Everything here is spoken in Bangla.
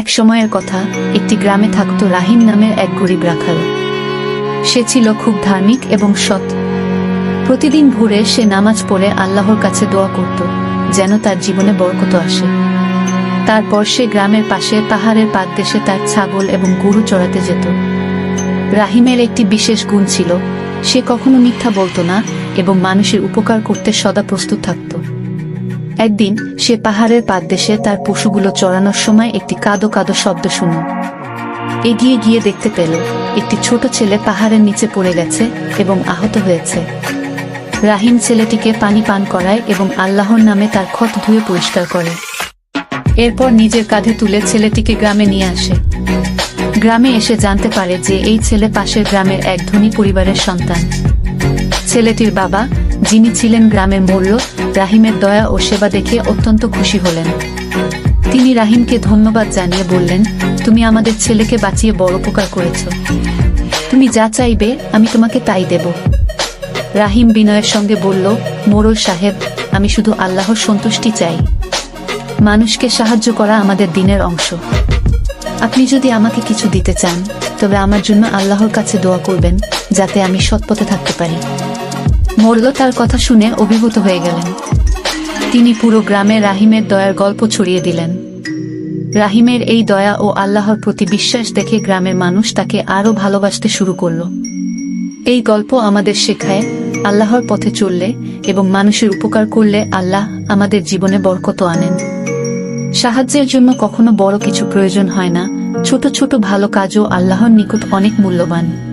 এক সময়ের কথা, একটি গ্রামে থাকত রাহিম নামের এক গরিব রাখাল। সে ছিল খুব ধার্মিক এবং সৎ। প্রতিদিন ভোরে সে নামাজ পড়ে আল্লাহর কাছে দোয়া করত, যেন তার জীবনে বরকত আসে। তারপর সে গ্রামের পাশে পাহাড়ের পাদদেশে তার ছাগল এবং গরু চড়াতে যেত। রাহিমের একটি বিশেষ গুণ ছিল, সে কখনো মিথ্যা বলতো না এবং মানুষের উপকার করতে সদা প্রস্তুত থাকত। একদিন সে পাহাড়ের পাদদেশে তার পশুগুলো চড়ানোর সময় একটি কাদো কাদো শব্দ শুনল এগিয়ে গিয়ে দেখতে পেল, একটি ছোট ছেলে পাহাড়ের নিচে পড়ে গেছে এবং আহত হয়েছে। রাহিম ছেলেটিকে পানি পান করায় এবং আল্লাহর নামে তার ক্ষত ধুয়ে পরিষ্কার করে। এরপর নিজের কাঁধে তুলে ছেলেটিকে গ্রামে নিয়ে আসে। গ্রামে এসে জানতে পারে যে এই ছেলে পাশের গ্রামের এক ধনী পরিবারের সন্তান। ছেলেটির বাবা যিনি ছিলেন গ্রামের মূল্য, রাহিমের দয়া ও সেবা দেখে অত্যন্ত খুশি হলেন। তিনি রাহিমকে ধন্যবাদ জানিয়ে বললেন, তুমি আমাদের ছেলেকে বাঁচিয়ে বড় উপকার করেছ। তুমি যা চাইবে, আমি তোমাকে তাই দেব। রাহিম বিনয়ের সঙ্গে বলল, মোরল সাহেব, আমি শুধু আল্লাহর সন্তুষ্টি চাই। মানুষকে সাহায্য করা আমাদের দিনের অংশ। আপনি যদি আমাকে কিছু দিতে চান, তবে আমার জন্য আল্লাহর কাছে দোয়া করবেন, যাতে আমি সৎপথে থাকতে পারি। মোরল তার কথা শুনে অভিভূত হয়ে গেলেন। তিনি পুরো গ্রামে রাহিমের দয়ার গল্প ছড়িয়ে দিলেন। রাহিমের এই দয়া ও আল্লাহর প্রতি বিশ্বাস দেখে গ্রামের মানুষ তাকে আরও ভালোবাসতে শুরু করল। এই গল্প আমাদের শেখায়, আল্লাহর পথে চললে এবং মানুষের উপকার করলে আল্লাহ আমাদের জীবনে বরকত আনেন। সাহায্যের জন্য কখনো বড় কিছু প্রয়োজন হয় না, ছোট ছোট ভালো কাজও আল্লাহর নিকট অনেক মূল্যবান।